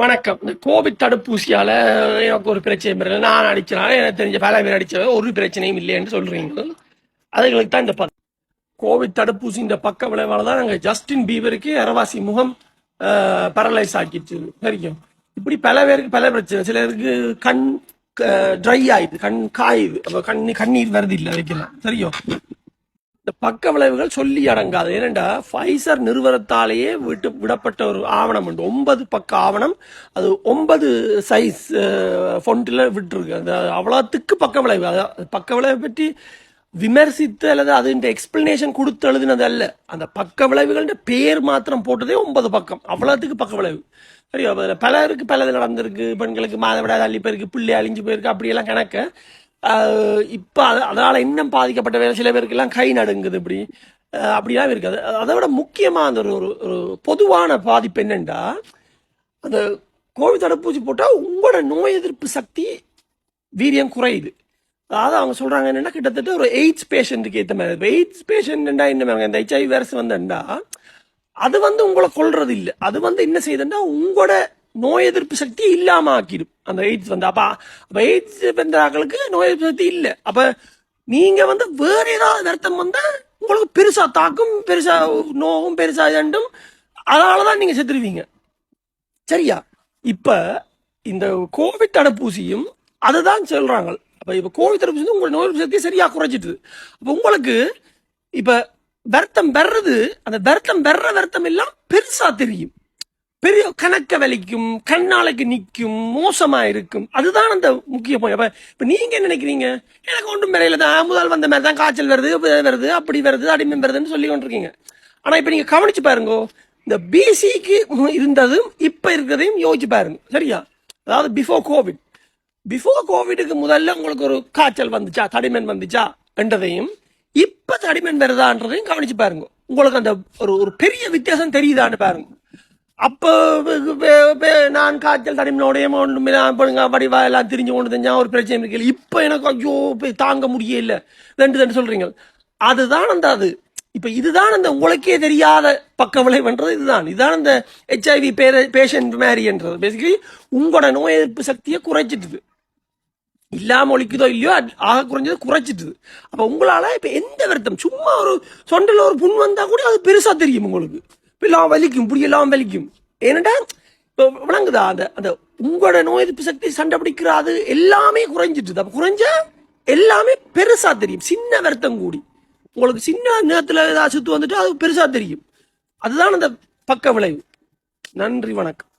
வணக்கம். இந்த கோவிட் தடுப்பூசியால எனக்கு ஒரு பிரச்சனையும் இல்லை. நான் அடிச்சனால எனக்கு தெரிஞ்ச பல பேர் அடிச்ச ஒரு பிரச்சனையும் இல்லைன்னு சொல்றீங்க. அதுகளுக்கு தான் இந்த பக்கம் கோவிட் தடுப்பூசி இந்த பக்க விளைவால தான் நாங்கள் ஜஸ்டின் பீவருக்கு அரவாசி முகம் பேரலைஸ் ஆக்கிடுச்சு. சரிக்கும் இப்படி பல பேருக்கு பல பிரச்சனை. சிலருக்கு கண் ட்ரை ஆயிடுது. கண் காயுது. அப்போ கண் கண்ணீர் வருது இல்லை வைக்கலாம். சரியும் பக்க விளைவுகள் சொல்லி அடங்காது. ஏனெண்டா ஃபைசர் நிறுவனத்தாலேயே விட்டு விடப்பட்ட ஒரு ஆவணம் உண்டு. ஒன்பது பக்க ஆவணம். அது ஒன்பது சைஸ் ஃபொண்டில் விட்டுருக்கு. அந்த அவ்வளோத்துக்கு பக்க விளைவு. அதான் பக்க விளைவை பற்றி விமர்சித்து அல்லது அதுன்ற எக்ஸ்பிளனேஷன் கொடுத்து எழுதினது அல்ல. அந்த பக்க விளைவுகள்ன்ற பேர் மாத்திரம் போட்டதே ஒன்பது பக்கம். அவ்வளோத்துக்கு பக்க விளைவு. சரி பலருக்கு பலது நடந்திருக்கு. பெண்களுக்கு மாதவிடாய் அள்ளி போயிருக்கு பிள்ளை அழிஞ்சு போயிருக்கு அப்படியெல்லாம் கணக்கு இப்போ அது அதனால் இன்னும் பாதிக்கப்பட்ட வேலை சில பேருக்கெல்லாம் கை நடுங்குது இப்படி. அப்படிலாம் இருக்காது. அது- அதை விட முக்கியமாக அந்த ஒரு ஒரு- ஒரு பொதுவான பாதிப்பு என்னென்னா அந்த கோவிட் தடுப்பூசி போட்டால் உங்களோட நோய் எதிர்ப்பு சக்தி வீரியம் குறையுது. அதாவது அவங்க சொல்கிறாங்க என்னென்னா கிட்டத்தட்ட ஒரு எய்ட்ஸ் பேஷண்ட்டுக்கு ஏற்ற மாதிரி. இப்போ எய்ட்ஸ் பேஷண்ட்டுண்டா என்ன இந்த ஹெச்ஐவி வைரஸ் வந்தா அது வந்து உங்களை கொள்றது இல்லை அது வந்து என்ன செய்யுதுன்னா உங்களோட நோய் எதிர்ப்பு சக்தி இல்லாம ஆக்கிடும் அந்த எய்ட்ஸ் வந்து அப்ப அப்ப எய்ட்ஸ் பெண்களுக்கு நோய் எதிர்ப்பு சக்தி இல்லை. அப்ப நீங்க வந்து வேற ஏதாவது வருத்தம் வந்தா உங்களுக்கு பெருசா தாக்கும் பெருசா நோவும் பெருசா ஏண்டும் அதனாலதான் நீங்க செத்துருவீங்க. சரியா? இப்ப இந்த கோவிட் தடுப்பூசியும் அதுதான் சொல்றாங்க. அப்ப இப்ப கோவிட் தடுப்பூசி வந்து உங்களோட நோய் எதிர்ப்பு சக்தியை சரியா குறைச்சிட்டு அப்ப உங்களுக்கு இப்ப வருத்தம் வர்றது அந்த வருத்தம் வர்ற வருத்தம் எல்லாம் பெருசா தெரியும். பெரிய கணக்க வலிக்கும் கண்ணாலைக்கு நிற்கும் மோசமாக இருக்கும். அதுதான் அந்த முக்கிய போய் அப்போ இப்போ நீங்கள் என்ன நினைக்கிறீங்க? எனக்கு ஒன்றும் வரையில தான் முதல் வந்த மாதிரி தான் காய்ச்சல் வருது வருது அப்படி வருது அடிமை வருதுன்னு சொல்லி கொண்டிருக்கீங்க. ஆனால் இப்போ நீங்கள் கவனிச்சு பாருங்க. இந்த பிசிக்கு இருந்ததும் இப்போ இருக்கிறதையும் யோசிச்சு பாருங்க. சரியா? அதாவது பிஃபோர் கோவிட் பிஃபோர் கோவிடுக்கு முதல்ல உங்களுக்கு ஒரு காய்ச்சல் வந்துச்சா? தடிமன் வந்துச்சா? என்றதையும் இப்போ தடிமன் வருதான்றதையும் கவனிச்சு பாருங்க. உங்களுக்கு அந்த ஒரு ஒரு பெரிய வித்தியாசம் தெரியுதான்னு பாருங்க. அப்போ நான் காய்ச்சல் தடிமனோடையும் ஒன்றுமே பண்ணுங்க வடிவா எல்லாம் திரிஞ்சு கொண்டு தெரிஞ்சால் ஒரு பிரச்சனை இருக்கு. இப்போ எனக்கு ஐயோ போய் தாங்க முடியல ரெண்டு ரெண்டு சொல்கிறீங்க அதுதான் அந்த அது. இப்போ இதுதான் அந்த உங்களுக்கே தெரியாத பக்க விளைவுன்றது இதுதான். இதுதான் அந்த ஹெச்ஐவி பேஷண்ட் மேரின்றது பேசிக்கலி உங்களோட நோய் எதிர்ப்பு சக்தியை குறைச்சிட்டுது. இல்லாம ஒழிக்குதோ இல்லையோ ஆக குறைஞ்சது குறைச்சிட்டுது. அப்போ உங்களால் இப்போ எந்த வருத்தம்? சும்மா ஒரு சொண்டில் ஒரு புண் வந்தால் கூட அது பெருசாக தெரியும் உங்களுக்கு. இப்ப எல்லாம் வலிக்கும் இப்படி எல்லாம் வலிக்கும். ஏனண்டா இப்போ விளங்குதா? அந்த அந்த உங்களோட நோய் எதிர்ப்பு சக்தி சண்டை பிடிக்கிறாது எல்லாமே குறைஞ்சிட்டு அப்போ குறைஞ்சா எல்லாமே பெருசா தெரியும். சின்ன வருத்தம் கூடி. உங்களுக்கு சின்ன நேரத்தில் ஏதாவது சுத்து வந்துட்டு அது பெருசா தெரியும். அதுதான் அந்த பக்க விளைவு. நன்றி வணக்கம்.